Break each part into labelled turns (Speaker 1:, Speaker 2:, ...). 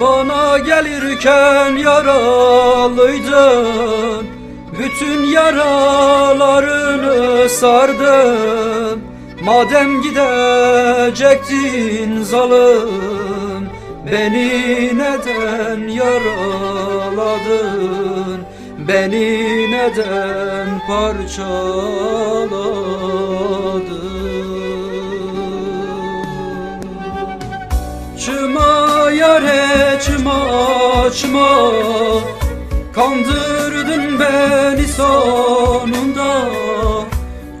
Speaker 1: Bana gelirken yaralıydın Bütün yaralarını sardım. Madem gidecektin zalim Beni neden yaraladın? Beni neden parçaladın? Çıma yare çıma çıma Kandırdın beni sonunda.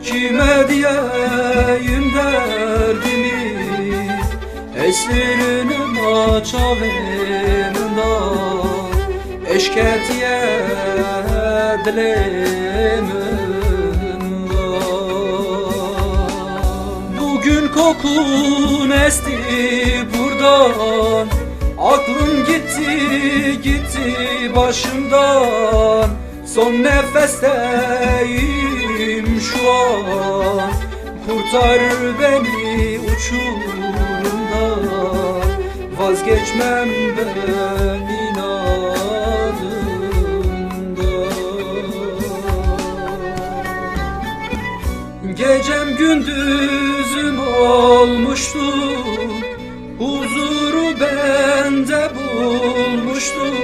Speaker 1: Kime diyeyim derdimi? Esirinin açavında Eşketiye dilemin kokun esti buradan. Aklım gitti gitti başımdan. Son nefesteyim şu an. Kurtar beni uçurumdan. Vazgeçmem ben Gecem gündüzüm olmuştu Huzuru bende bulmuştum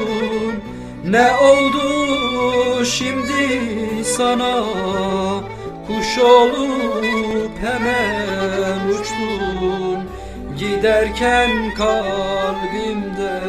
Speaker 1: Ne oldu şimdi sana? Kuş olup hemen uçtun. Giderken kalbimde